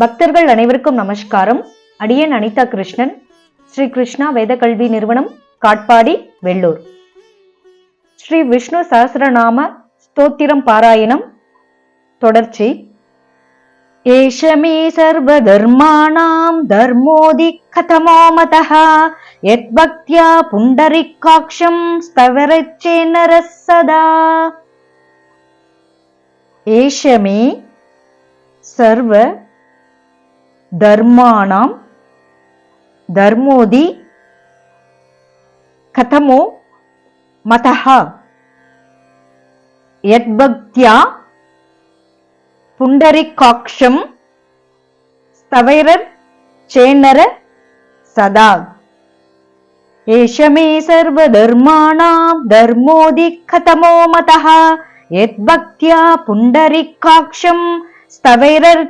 பக்தர்கள் அனைவருக்கும் நமஸ்காரம். அடியன் அனிதா கிருஷ்ணன் ஸ்ரீ கிருஷ்ணா வேத கல்வி நிறுவனம் காட்பாடி வெள்ளூர். ஸ்ரீ விஷ்ணு சஹஸ்ரநாம ஸ்தோத்திரம் பாராயணம் தொடர்ச்சி. ஏஷமே சர்வதர்மாணாம் தர்மோதி கதமோ மதः யத்பக்தியா புண்டரிக்காட்சம் ஸ்தவரச்சேனரः சதா ஏஷமே சர்வ தர்மாணாம் தர்மோதி கதமோ மதः யத்பக்தியா புண்டரிக்காட்சம் ஸ்தவைரர் சேனர சதா. ஏஷமே சர்வதர்மாணாம் தர்மோதி கதமோ மதः யத்பக்தியா புண்டரிகாட்சம் ஸ்தவைரர்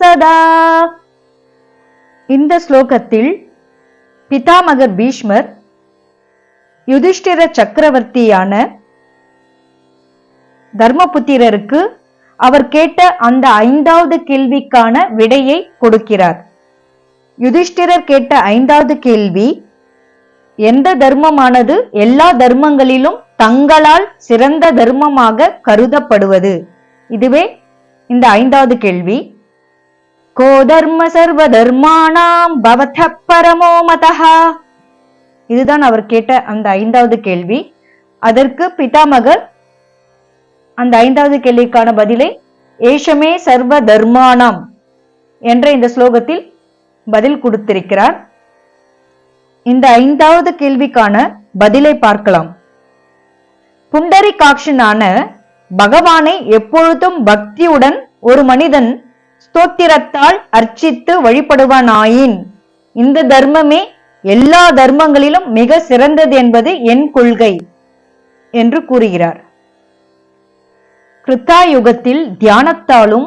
சதா இந்த ஸ்லோகத்தில் பிதாமகர் பீஷ்மர் யுதிஷ்டிர சக்கரவர்த்தியான தர்மபுத்திரருக்கு அவர் கேட்ட அந்த ஐந்தாவது கேள்விக்கான விடையை கொடுக்கிறார். யுதிஷ்டிரர் கேட்ட ஐந்தாவது கேள்வி எந்த தர்மமானது எல்லா தர்மங்களிலும் தங்களால் சிறந்த தர்மமாக கருதப்படுவது? இதுவே இந்த ஐந்தாவது கேள்வி. கோ தர்ம சர்வ தர்மானாம் பவத பரமோ மதஹா. இதுதான் அவர் கேட்ட அந்த ஐந்தாவது கேள்வி. அதற்கு பிதாமகர் அந்த ஐந்தாவது கேள்விக்கான பதிலை ஏஷமே சர்வ தர்மானாம் என்ற இந்த ஸ்லோகத்தில் பதில் கொடுத்திருக்கிறார். இந்த ஐந்தாவது கேள்விக்கான பதிலை பார்க்கலாம். புண்டரிகாட்சனான பகவானை எப்பொழுதும் பக்தியுடன் ஒரு மனிதன் ஸ்தோத்திரத்தால் அர்ச்சித்து வழிபடுவானாயின் இந்த தர்மமே எல்லா தர்மங்களிலும் மிக சிறந்தது என்பது என் கொள்கை என்று கூறுகிறார். கிருத்தாயுகத்தில் தியானத்தாலும்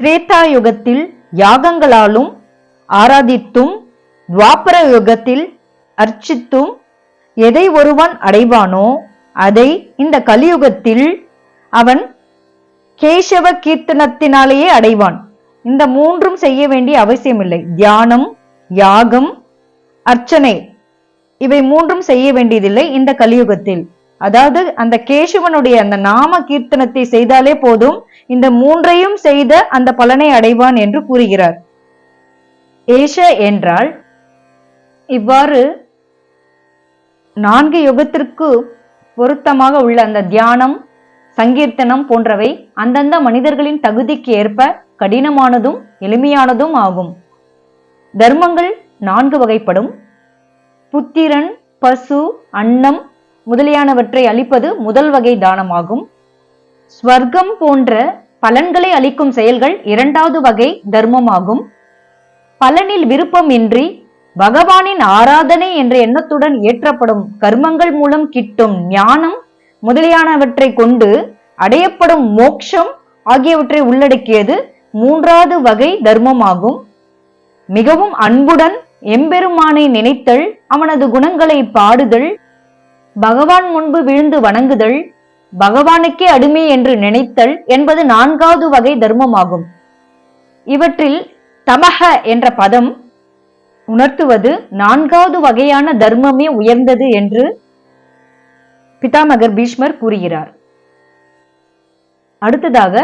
திரேதா யுகத்தில் யாகங்களாலும் ஆராதித்தும் துவாபர யுகத்தில் அர்ச்சித்தும் எதை ஒருவன் அடைவானோ அதை இந்த கலியுகத்தில் அவன் கேசவ கீர்த்தனத்தினாலேயே அடைவான். இந்த மூன்றும் செய்ய வேண்டிய அவசியமில்லை. தியானம் யாகம் அர்ச்சனை இவை மூன்றும் செய்ய வேண்டியதில்லை இந்த கலியுகத்தில். அதாவது அந்த கேசவனுடைய அந்த நாம கீர்த்தனத்தை செய்தாலே போதும் இந்த மூன்றையும் செய்த அந்த பலனை அடைவான் என்று கூறுகிறார். ஏஷ என்றால் இவ்வாறு நான்கு யுகத்திற்கு பொருத்தமாக உள்ள அந்த தியானம் சங்கீர்த்தனம் போன்றவை அந்தந்த மனிதர்களின் தகுதிக்கு ஏற்ப கடினமானதும் எளிமையானதும் ஆகும். தர்மங்கள் நான்கு வகைப்படும். புத்திரன் பசு அன்னம் முதலியானவற்றை அளிப்பது முதல் வகை தானமாகும். ஸ்வர்க்கம் போன்ற பலன்களை அளிக்கும் செயல்கள் இரண்டாவது வகை தர்மமாகும். பலனில் விருப்பமின்றி பகவானின் ஆராதனை என்ற எண்ணத்துடன் ஏற்றப்படும் கர்மங்கள் மூலம் கிட்டும் ஞானம் முதலியானவற்றை கொண்டு அடையப்படும் மோக்ஷம் ஆகியவற்றை உள்ளடக்கியது மூன்றாவது வகை தர்மமாகும். மிகவும் அன்புடன் எம்பெருமானை நினைத்தல் அவனது குணங்களை பாடுதல் பகவான் முன்பு விழுந்து வணங்குதல் பகவானுக்கே அடிமை என்று நினைத்தல் என்பது நான்காவது வகை தர்மமாகும். இவற்றில் தமக என்ற பதம் உணர்த்துவது நான்காவது வகையான தர்மமே உயர்ந்தது என்று பிதாமகர் பீஷ்மர் கூறுகிறார். அடுத்ததாக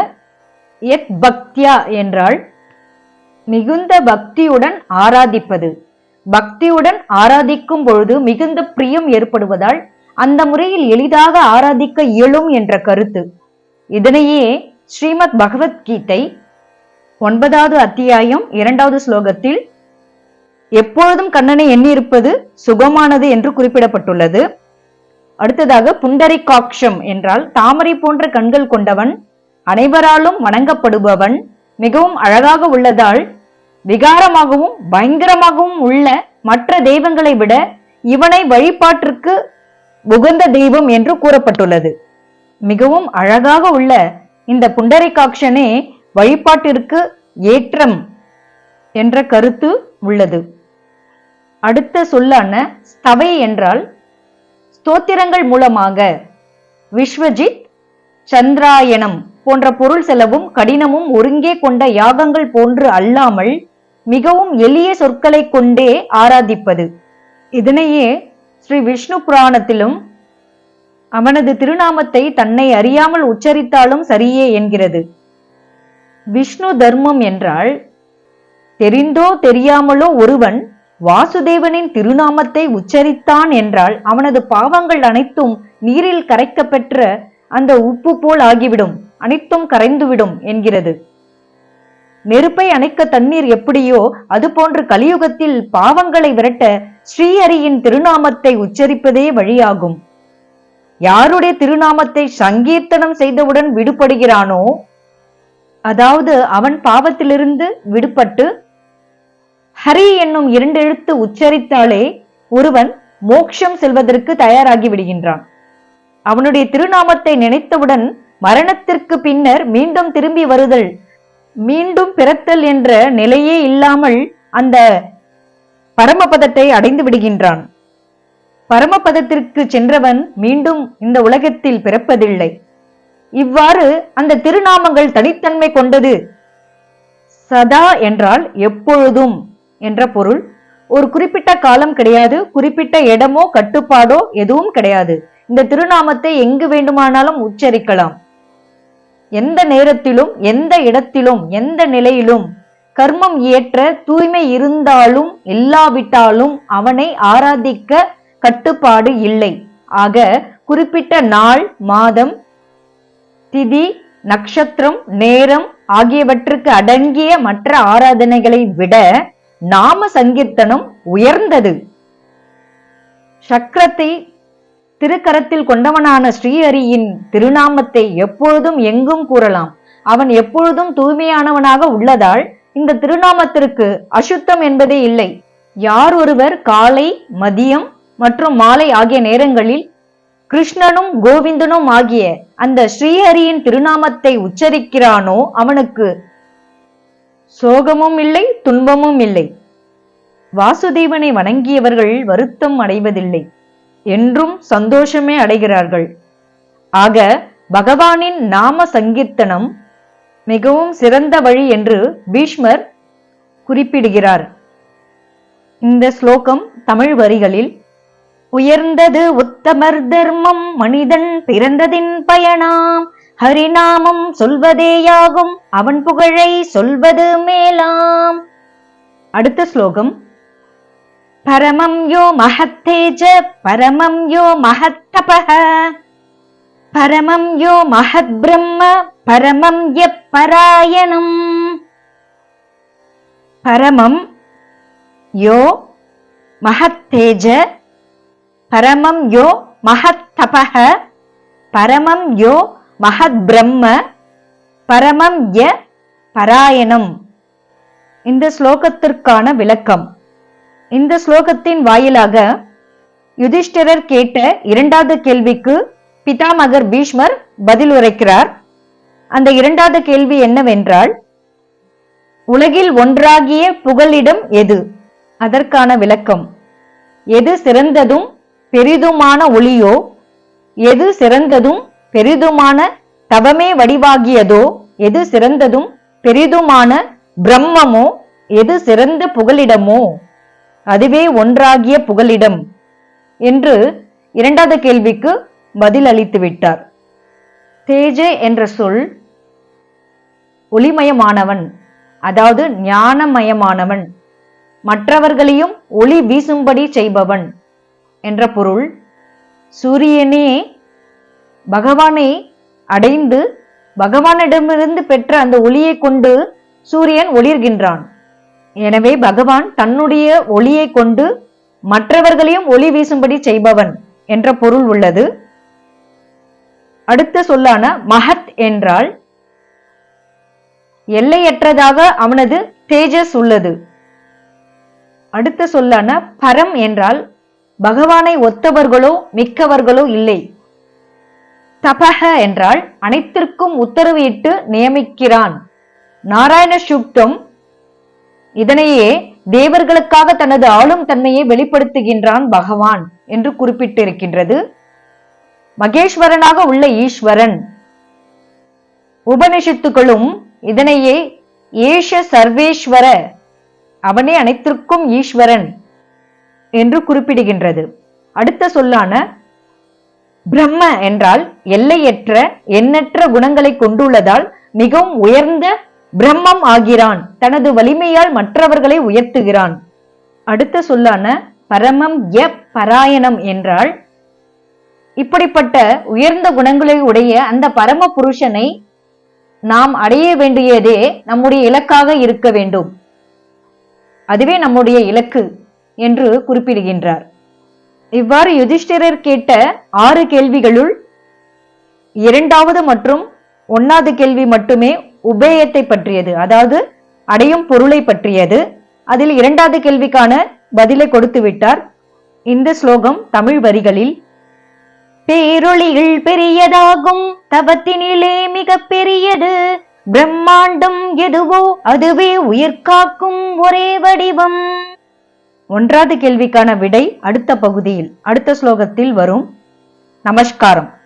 எத் பக்தியா என்றால் மிகுந்த பக்தியுடன் ஆராதிப்பது. பக்தியுடன் ஆராதிக்கும் பொழுது மிகுந்த பிரியம் ஏற்படுவதால் அந்த முறையில் எளிதாக ஆராதிக்க இயலும் என்ற கருத்து. இதனையே ஸ்ரீமத் பகவத்கீதை ஒன்பதாவது அத்தியாயம் இரண்டாவது ஸ்லோகத்தில் எப்பொழுதும் கண்ணனை எண்ணியிருப்பது சுகமானது என்று குறிப்பிடப்பட்டுள்ளது. அடுத்ததாக புண்டரிகாட்சம் என்றால் தாமரை போன்ற கண்கள் கொண்டவன் அனைவராலும் வணங்கப்படுபவன் மிகவும் அழகாக உள்ளதால் விகாரமாகவும் பயங்கரமாகவும் உள்ள மற்ற தெய்வங்களை விட இவனை வழிபாட்டிற்கு உகந்த தெய்வம் என்று கூறப்பட்டுள்ளது. மிகவும் அழகாக உள்ள இந்த புண்டரிகாட்சனே வழிபாட்டிற்கு ஏற்றம் என்ற கருத்து உள்ளது. அடுத்த சொல்லான ஸ்தவை என்றால் ஸ்தோத்திரங்கள் மூலமாக. விஸ்வஜித் சந்திராயணம் போன்ற பொருள் செலவும் கடினமும் ஒருங்கே கொண்ட யாகங்கள் போன்று அல்லாமல் மிகவும் எளிய சொற்களை கொண்டே ஆராதிப்பது. இதனையே ஸ்ரீ விஷ்ணு புராணத்திலும் அவனது திருநாமத்தை தன்னை அறியாமல் உச்சரித்தாலும் சரியே என்கிறது. விஷ்ணு தர்மம் என்றால் தெரிந்தோ தெரியாமலோ ஒருவன் வாசுதேவனின் திருநாமத்தை உச்சரித்தான் என்றால் அவனது பாவங்கள் அனைத்தும் நீரில் கரைக்க பெற்ற அந்த உப்பு போல் ஆகிவிடும் அனைத்தும் கரைந்துவிடும் என்கிறது. நெருப்பை அணைக்க தண்ணீர் எப்படியோ அதுபோன்று கலியுகத்தில் பாவங்களை விரட்ட ஸ்ரீஹரியின் திருநாமத்தை உச்சரிப்பதே வழியாகும். யாருடைய திருநாமத்தை சங்கீர்த்தனம் செய்தவுடன் விடுபடுகிறானோ அதாவது அவன் பாவத்திலிருந்து விடுபட்டு ஹரி என்னும் இரண்டெழுத்து உச்சரித்தாலே ஒருவன் மோக்ஷம் செல்வதற்கு தயாராகி விடுகின்றான். அவனுடைய திருநாமத்தை நினைத்தவுடன் மரணத்திற்கு பின்னர் மீண்டும் திரும்பி வருதல் மீண்டும் பிறத்தல் என்ற நிலையே இல்லாமல் அந்த பரமபதத்தை அடைந்து விடுகின்றான். பரமபதத்திற்கு சென்றவன் மீண்டும் இந்த உலகத்தில் பிறப்பதில்லை. இவ்வாறு அந்த திருநாமங்கள் தனித்தன்மை கொண்டது சதா என்றால் எப்பொழுதும். என்ற பொருள். ஒரு குறிப்பிட்ட காலம் கிடையாது குறிப்பிட்ட இடமோ கட்டுப்பாடோ எதுவும் கிடையாது. இந்த திருநாமத்தை எங்கு வேண்டுமானாலும் உச்சரிக்கலாம். எந்த நேரத்திலும் எந்த இடத்திலும் எந்த நிலையிலும். கர்மம் இயற்ற தூய்மை இருந்தாலும் இல்லாவிட்டாலும் அவனை ஆராதிக்க கட்டுப்பாடு இல்லை. ஆக குறிப்பிட்ட நாள் மாதம் திதி நட்சத்திரம் நேரம் ஆகியவற்றுக்கு அடங்கிய மற்ற ஆராதனைகளை விட நாம சங்கீர்த்தனம் உயர்ந்தது. சக்கரத்தை திருக்கரத்தில் கொண்டவனான ஸ்ரீஹரியின் திருநாமத்தை எப்பொழுதும் எங்கும் கூறலாம். அவன் எப்பொழுதும் தூய்மையானவனாக உள்ளதால் இந்த திருநாமத்திற்கு அசுத்தம் என்பதே இல்லை. யார் ஒருவர் காலை மதியம் மற்றும் மாலை ஆகிய நேரங்களில் கிருஷ்ணனும் கோவிந்தனும் ஆகிய அந்த ஸ்ரீஹரியின் திருநாமத்தை உச்சரிக்கிறானோ அவனுக்கு சோகமும் இல்லை துன்பமும் இல்லை. வாசுதேவனை வணங்கியவர்கள் வருத்தம் அடைவதில்லை. என்றும் சந்தோஷமே அடைகிறார்கள். ஆக பகவானின் நாம சங்கீர்த்தனம் மிகவும் சிறந்த வழி என்று பீஷ்மர் குறிப்பிடுகிறார். இந்த ஸ்லோகம் தமிழ் வரிகளில் உயர்ந்தது உத்தமர் தர்மம் மனிதன் பிறந்ததின் பயனாம் ஹரிநாமம் சொல்வதேயாகும். அவன் புகழை சொல்வது மேலாம். அடுத்த ஸ்லோகம். பரமம் யோ மகத்தேஜ பரமம் யோ மகத்தபக பரமம் யோ மகத் பிரம்ம பரமம் எப்பராயணம் பரமம் யோ மகத்தேஜ பரமம் யோ மகத்தபக பரமம் யோ மகத் பிரம்ம பரமம் ய பராயணம். இந்த ஸ்லோகத்திற்கான விளக்கம். இந்த ஸ்லோகத்தின் வாயிலாக யுதிஷ்டிரர் கேட்ட இரண்டாவது கேள்விக்கு பிதாமகர் பீஷ்மர் பதில் உரைக்கிறார். அந்த இரண்டாவது கேள்வி என்னவென்றால் உலகில் ஒன்றாகிய புகலிடம் எது? அதற்கான விளக்கம். எது சிறந்ததும் பெரிதுமான ஒளியோ? எது சிறந்ததும் பெரிதுமான தவமே வடிவாகியதோ எது சிறந்ததும் பெரிதுமான பிரம்மமோ எது சிறந்த புகலிடமோ அதுவே ஒன்றாகிய புகலிடம் என்று இரண்டாவது கேள்விக்கு பதில் அளித்து விட்டார். தேஜே என்ற சொல் ஒளிமயமானவன் அதாவது ஞானமயமானவன் மற்றவர்களையும் ஒளி வீசும்படி செய்பவன் என்ற பொருள் சூரியனே பகவானை அடைந்து பகவானிடமிருந்து பெற்ற அந்த ஒளியை கொண்டு சூரியன் ஒளிர்கின்றான். எனவே பகவான் தன்னுடைய ஒளியை கொண்டு மற்றவர்களையும் ஒளி வீசும்படி செய்பவன் என்ற பொருள் உள்ளது. அடுத்த சொல்லான மகத் என்றால் எல்லையற்றதாக அவனது தேஜஸ் உள்ளது. அடுத்த சொல்லான பரம் என்றால் பகவானை ஒத்தவர்களோ மிக்கவர்களோ இல்லை. சபக என்றால் அனைத்திற்கும் உத்தரவு இட்டு நியமிக்கிறான். நாராயண சுக்தம் இதனையே தேவர்களுக்காக தனது ஆளும் தன்மையை வெளிப்படுத்துகின்றான் பகவான் என்று குறிப்பிட்டிருக்கின்றது. மகேஸ்வரனாக உள்ள ஈஸ்வரன். உபனிஷத்துக்களும் இதனையே ஏஷ சர்வேஸ்வர அவனே அனைத்திற்கும் ஈஸ்வரன் என்று குறிப்பிடுகின்றது. அடுத்த சொல்லான பிரம்ம என்றால் எல்லையற்ற எண்ணற்ற குணங்களை கொண்டுள்ளதால் மிகவும் உயர்ந்த பிரம்மம் ஆகிறான். தனது வலிமையால் மற்றவர்களை உயர்த்துகிறான். அடுத்த சொல்லான பரமம் ய பராயணம் என்றால் இப்படிப்பட்ட உயர்ந்த குணங்களை உடைய அந்த பரம புருஷனை நாம் அடைய வேண்டியதே நம்முடைய இலக்காக இருக்க வேண்டும். அதுவே நம்முடைய இலக்கு என்று குறிப்பிடுகின்றார். இவ்வாறு யுதிஷ்டிரர் கேட்ட ஆறு கேள்விகளுள் இரண்டாவது மற்றும் ஒன்னாவது கேள்வி மட்டுமே உபேயத்தை பற்றியது. அதாவது அடையும் பொருளை பற்றியது. அதில் இரண்டாவது கேள்விக்கான பதிலை கொடுத்து விட்டார். இந்த ஸ்லோகம் தமிழ் வரிகளில் பேரொளிகள் பெரியதாகும் தவத்தினிலே மிக பெரியது. பிரம்மாண்டம் எதுவோ அதுவே உயிர்காக்கும் ஒரே வடிவம். ஒன்றாவது கேள்விக்கான விடை அடுத்த பகுதியில் அடுத்த ஸ்லோகத்தில் வரும். நமஸ்காரம்.